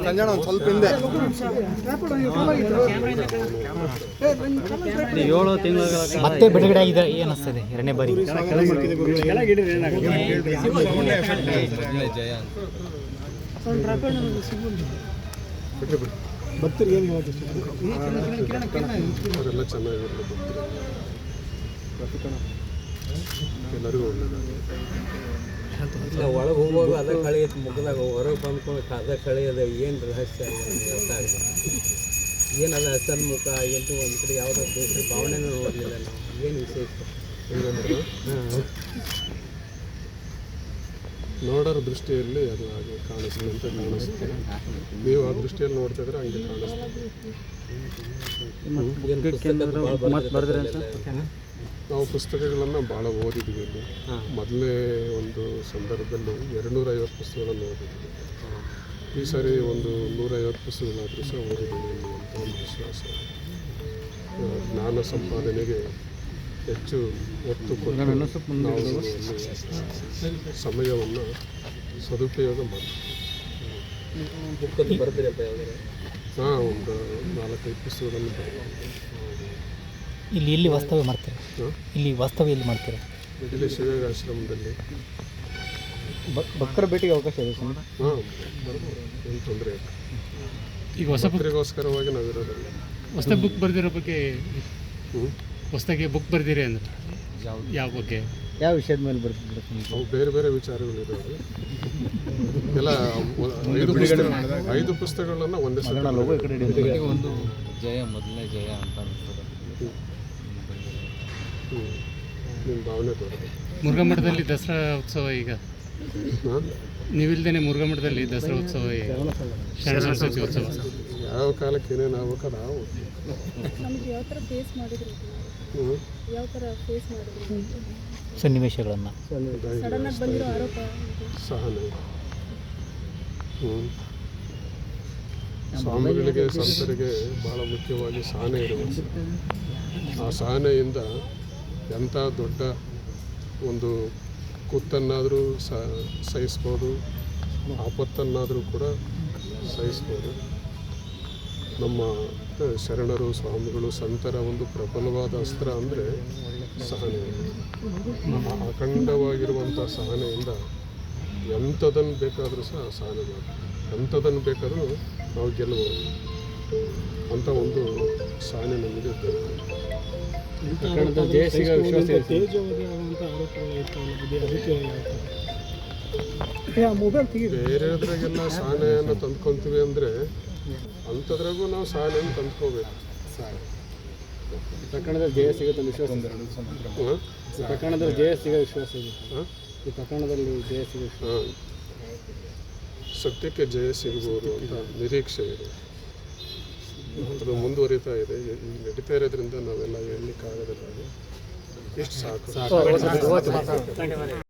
ಸಂಜಣ ಒಂದು ಸ್ವಲ್ಪ ಹಿಂದೆ ಏಳು ತಿಂಗಳ ಮತ್ತೆ ಬಿಡುಗಡೆ ಆಗಿದೆ ಏನಿಸ್ತದೆ ಎರಡನೇ ಬಾರಿ. ಎಲ್ಲರಿಗೂ ಒಳ್ಳೆಯದಾಗಲಿ ಇಲ್ಲ ಒಳಗೆ ಹೋಗುವಾಗ ಅದ ಕಳೆ ಐತಿ ಮುಖದಾಗ ಹೊರಗೆ ಬಂದ್ಕೊಂಡು ಅದ ಕಳೆ ಅದ ಏನು ರಹಸ್ಯ ಗೊತ್ತಾಗಲ್ಲ ಏನದ ಹಸನ್ ಮುಖ ಎಂತೂ ಒಂದು ಕಡೆ ಯಾವುದೋ ಬೇಸರ ಭಾವನೆನೂ ನೋಡಲಿಲ್ಲ ನಾವು ಏನು ವಿಶೇಷ? ನೋಡೋರ ದೃಷ್ಟಿಯಲ್ಲಿ ಅದು ಹಾಗೆ ಕಾಣಿಸ್ತದೆ ಅಂತ ಕಾಣಿಸುತ್ತೆ ನೀವು ಆ ದೃಷ್ಟಿಯಲ್ಲಿ ನೋಡ್ತಾ ಇದ್ರೆ ಹಂಗೆ ಕಾಣಿಸ್ತದೆ ನಾವು ಪುಸ್ತಕಗಳನ್ನು ಭಾಳ ಓದಿದ್ದೀವಿ ಇಲ್ಲಿ. ಮೊದಲನೇ ಒಂದು ಸಂದರ್ಭದಲ್ಲಿ ಎರಡುನೂರೈವತ್ತು ಪುಸ್ತಕಗಳನ್ನು ಓದಿದ್ದೀವಿ ಈ ಸಾರಿ ಒಂದು ನೂರೈವತ್ತು ಪುಸ್ತಕಗಳಾದರೂ ಸಹ ಓದಿದ್ದೀನಿ ಅನ್ನುವಂಥ ಒಂದು ವಿಶ್ವಾಸ. ಜ್ಞಾನ ಸಂಪಾದನೆಗೆ ಹೆಚ್ಚು ಒತ್ತು ಕೊಟ್ಟು ನಾವು ಸಮಯವನ್ನು ಸದುಪಯೋಗ ಮಾಡ್ತೀವಿ ಹಾಂ ಒಂದು ನಾಲ್ಕೈದು ಪುಸ್ತಕಗಳನ್ನು ಬರೆದಿದ್ದೀನಿ ಇಲ್ಲಿ ಇಲ್ಲಿ ವಾಸ್ತವ್ಯ ಮಾಡ್ತೀರ? ಇಲ್ಲಿ ವಾಸ್ತವ್ಯ ಎಲ್ಲಿ ಮಾಡ್ತೀರಾ? ಇಲ್ಲಿ ಶಿವಯೋಗಾಶ್ರಮದಲ್ಲಿ ಭಕ್ತರ ಭೇಟಿಗೆ ಅವಕಾಶ ಇದೆ ಸರ್. ಹಾಂ ಬರ್ಬೋದು ಏನು ತೊಂದರೆ ಇಲ್ಲ. ಈಗ ಹೊಸ ಬುಕ್ ನಾವು ನಾವಿರೋದಲ್ಲ ಹೊಸ ಬುಕ್ ಬರೆದಿರೋ ಬಗ್ಗೆ ಹೊಸದಾಗಿ ಬುಕ್ ಬರೆದಿರಿ ಅಂದ್ರೆ ಯಾವ ಬಗ್ಗೆ? ಯಾವ ವಿಷಯದ ಮೇಲೆ ಬರ್ತಿದ್ರು ಅವು ಬೇರೆ ಬೇರೆ ವಿಚಾರಗಳಿದ್ದಾವೆ ಎಲ್ಲ ಐದು ಪುಸ್ತಕ ಐದು ಪುಸ್ತಕಗಳನ್ನು ಒಂದೇ ಸಲ ಒಂದು ಜಯ ಮೊದಲನೇ ಜಯ ಅಂತ ಅನಿಸ್ತದೆ ಮುರುಘಾಮಠದಲ್ಲಿ ದಸರಾ ಉತ್ಸವ ಈಗ? ಹಾಂ ನೀವಿಲ್ದೇನೆ ಮುರುಘಾಮಠದಲ್ಲಿ ದಸರಾ ಉತ್ಸವ ಈಗ? ಶರಣ ಸರಸ್ವತಿ ಉತ್ಸವ. ಯಾವ ಕಾಲಕ್ಕೆ ಏನೇನು ಆಗ್ಬೇಕು ಅದು ಆವು ನಮ್ಗೆ ಯಾವ ಥರ ಫೇಸ್ ಮಾಡಿದ್ರು ಸನ್ನಿವೇಶಗಳನ್ನು. ಸಡನ್ ಆಗಿ ಬಂದಿರೋ ಆರೋಪ ಸಹನೆ. ಹ್ಞೂ ಸ್ವಾಮಿಗಳಿಗೆ ಸಂತರಿಗೆ ಭಾಳ ಮುಖ್ಯವಾಗಿ ಸಹನೆ ಇರಬೇಕು ಆ ಸಹನೆಯಿಂದ ಎಂಥ ದೊಡ್ಡ ಒಂದು ಕುತ್ತನ್ನಾದರೂ ಸಹಿಸ್ಬೋದು, ಆಪತ್ತನ್ನಾದರೂ ಕೂಡ ಸಹಿಸ್ಬೋದು. ನಮ್ಮ ಶರಣರು, ಸ್ವಾಮಿಗಳು ಸಂತರ ಒಂದು ಪ್ರಬಲವಾದ ಅಸ್ತ್ರ ಅಂದರೆ ಸಹನೆ. ನಮ್ಮ ಅಖಂಡವಾಗಿರುವಂಥ ಸಹನೆಯಿಂದ ಎಂಥದನ್ನು ಬೇಕಾದರೂ ಸಹ ಸಹನೆ ಮಾಡಿ ಎಂಥದನ್ನು ಬೇಕಾದರೂ ನಾವು ಗೆಲ್ಲಬಹುದು. ಅಂತ ಒಂದು ಸಹನೆ ನಮಗೆ ಬೇಕು ಮೊಬೈಲ್ ತೆಗಿ ಬೇರೆದ್ರಾಗೆಲ್ಲ ಸಹನೆಯನ್ನು ತಂದ್ಕೊತೀವಿ ಅಂದರೆ ಅಂಥದ್ರಾಗೂ ನಾವು ಸಹನೆಯನ್ನು ತಂದ್ಕೋಬೇಕು. ಪ್ರಕರಣದಲ್ಲಿ ಜಯ ಸಿಗುತ್ತೆ ವಿಶ್ವಾಸ ಈ ಪ್ರಕರಣದಲ್ಲಿ ಜಯ ಸಿಗೋ ವಿಶ್ವಾಸ ಇದೆ. ಈ ಪ್ರಕರಣದಲ್ಲಿ ಜಯ ಸಿಗೋ ವಿಶ್ವಾಸ ಹಾಂ. ಸತ್ಯಕ್ಕೆ ಜಯ ಸಿಗಬಹುದು ಅಂತ ನಿರೀಕ್ಷೆ ಇದೆ. ಅದು ಮುಂದುವರಿತಾ ಇದೆ. ನಡೀತಾ ಇರೋದ್ರಿಂದ ನಾವೆಲ್ಲ ಹೇಳಲಿಕ್ಕಾಗೋದಿಲ್ಲ ಎಷ್ಟು ಸಾಕು.